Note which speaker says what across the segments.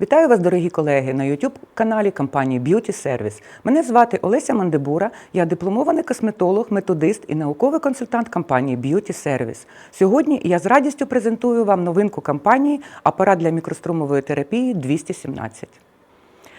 Speaker 1: Вітаю вас, дорогі колеги, на youtube каналі компанії Beauty Service. Мене звати Олеся Мандебура, я дипломований косметолог, методист і науковий консультант компанії Beauty Service. Сьогодні я з радістю презентую вам новинку компанії апарат для мікрострумової терапії 217.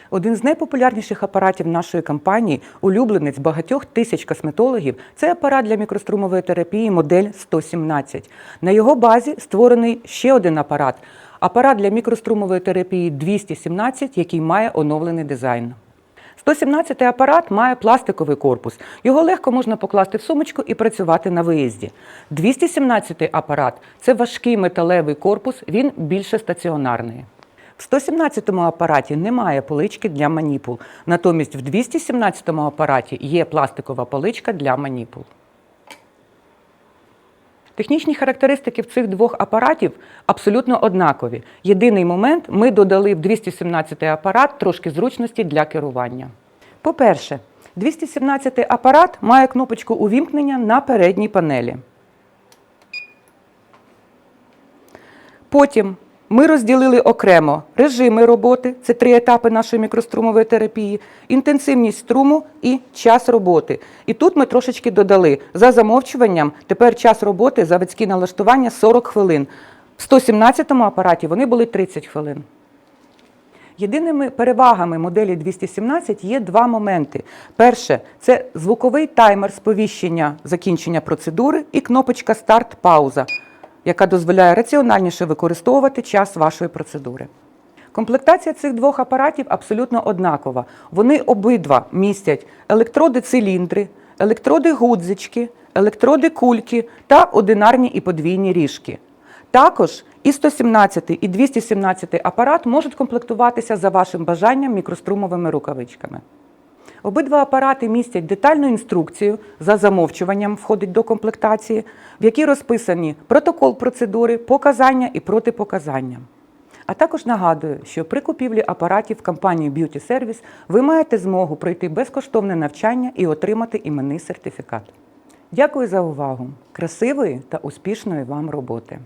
Speaker 1: Один з найпопулярніших апаратів нашої компанії, улюбленець багатьох тисяч косметологів, це апарат для мікрострумової терапії модель 117. На його базі створений ще один апарат апарат для мікрострумової терапії 217, який має оновлений дизайн. 117-й апарат має пластиковий корпус. Його легко можна покласти в сумочку і працювати на виїзді. 217-й апарат це важкий металевий корпус, він більше стаціонарний. В 117-му апараті немає полички для маніпул. Натомість в 217 апараті є пластикова поличка для маніпул. Технічні характеристики в цих двох апаратів абсолютно однакові. Єдиний момент ми додали в 217 апарат трошки зручності для керування. По-перше, 217 апарат має кнопочку увімкнення на передній панелі. Потім ми розділили окремо режими роботи, це три етапи нашої мікрострумової терапії, інтенсивність струму і час роботи. І тут ми трошечки додали за замовчуванням. Тепер час роботи заводські налаштування 40 хвилин. В 117-му апараті вони були 30 хвилин. Єдиними перевагами моделі 217 є два моменти. Перше це звуковий таймер сповіщення закінчення процедури і кнопочка старт-пауза яка дозволяє раціональніше використовувати час вашої процедури. Комплектація цих двох апаратів абсолютно однакова. Вони обидва містять електроди-циліндри, електроди-гудзички, електроди-кульки та одинарні і подвійні ріжки. Також і 117 і 217 апарат можуть комплектуватися за вашим бажанням мікрострумовими рукавичками. Обидва апарати містять детальну інструкцію за замовчуванням входить до комплектації, в якій розписані протокол процедури, показання і протипоказання. А також нагадую, що при купівлі апаратів компанії Beauty Service ви маєте змогу пройти безкоштовне навчання і отримати іменний сертифікат. Дякую за увагу! Красивої та успішної вам роботи!